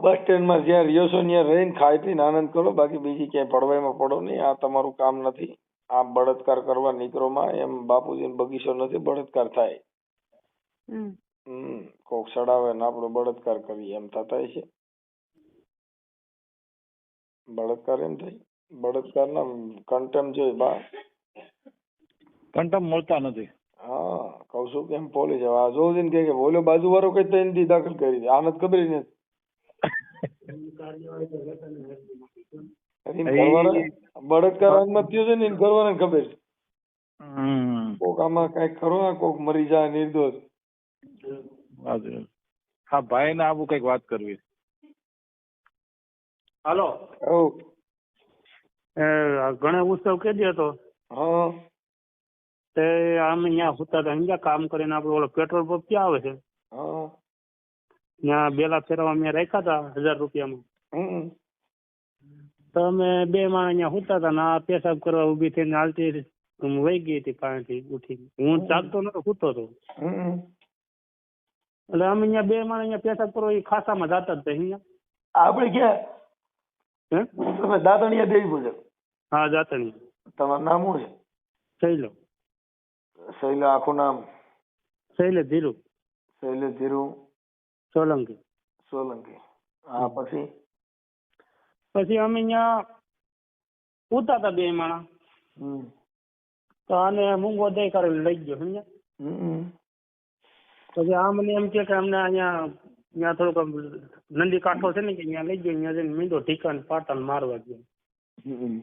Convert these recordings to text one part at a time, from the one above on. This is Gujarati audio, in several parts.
બસ સ્ટેન્ડમાં જ્યાં રહ્યો છો ત્યાં રહીને ખાઈ પીને આનંદ કરો. બાકી બીજી ક્યાંય પડવાઈમાં પડો નહીં. આ તમારું કામ નથી. આ બળાત્કાર કરવા નીકળોમાં. એમ બાપુજીનો બગીચો નથી. બળાત્કાર થાય. હમ. કોક સડાવે ને આપણો બળાત્કાર કરીએ. એમ થતા છે. બળાત્કાર એમ થાય. બળાત્કારના કન્ટેમ જોઈ બા. કંટમ મળતા નથી. હા. કઉ છું કેમ પોલીસ હવે આ જોઉં કે બોલ્યો બાજુ વાળો કઈ દી દાખલ કરી દે. આને ખબર જ નથી એની ઘરવાળા બળાત્કાર હાથમાં થયો છે ને એને ઘરવાળાને ખબર છે? કોક આમાં કંઈક ખરો આ કોક મરી જાય નિર્દોષ. હા ભાઈ ને આવું કંઈક વાત કરવી. હાલો. ગણેશ ઉત્સવ કેદી હતો હા. તે આમ અહીંયા હતા અહીંયા કામ કરીને આપડે ઓલો પેટ્રોલ પંપ ક્યાં આવે છે? હા. ત્યાં બેલા ફેરવા અમે રાખ્યા હતા હજાર રૂપિયામાં. તો અમે બે માણસ અહીંયા હોતા હતા ને આ પેશાબ કરવા ઊભી થઈને હાલતી વહી ગઈ હતી પાણીથી ઉઠી હું ચાલતો નતો સૂતો હતો એટલે અમે અહીંયા બે માણસ અહીંયા પેશાબ કરવા એ ખાસામાં જતા જ અહીંયા. આપણે ક્યાં? તમે દાતણિયા દેવી પૂજક. હા જાતા તમારું નામ શું છે? શૈલો. શૈલો આખું નામ? શૈલે ધીરુ. શૈલે ધીરુ. સોલંકી. સોલંકી. હા પછી? પછી અમે અહીંયા ઉતા હતા બે માણા તો આને મૂંગો દઈ કરીને લઈ ગયો સમજ્યા? પછી આ મને એમ કે અમને અહીંયા ત્યાં થોડુંક નંદી કાંઠો છે ને કે ત્યાં લઈ ગયો ત્યાં જઈને મીંડો ઠીકાને પાટણ મારવા ગયો. હમ.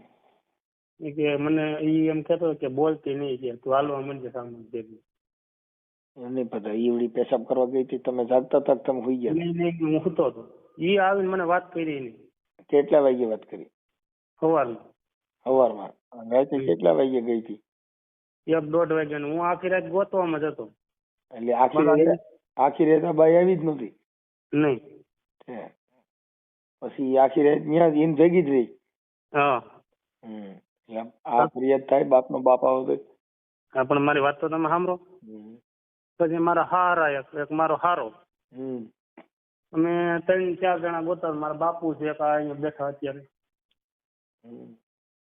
કે મને ઈ એમ કેતો કે બોલતી નહીં કે તું હાલવા મને સામે ભેગી. એમને પતા ઈવડી પેશાબ કરવા ગઈ હતી તમે જાગતા તક તમે હોઈ ગયા? નહીં નહીં હું સૂતો હતો. ઈ આવીને મને વાત કરી એની. કેટલા વાગ્યે વાત કરી? સવાર સવારમાં રાતે કેટલા વાગ્યે ગઈ હતી? એક દોઢ વાગે હું આખી રાત ગોતવામાં જ હતો. એટલે આખી રાત આખી રેતા બાઈ આવી જ નહોતી? નહીં. પછી આખી રાત ત્યાં એમ જગી જ રહી? હા. હમ. આ ફરિયાદ થાય બાપનો બાપ આવો તો પણ મારી વાત તો તમે સાંભળો. પછી મારા હારા એક એક મારો હારો. હમ. અમે ત્રણ ચાર જણા ગોતા મારા બાપુ છે એક અહીંયા બેઠા અત્યારે.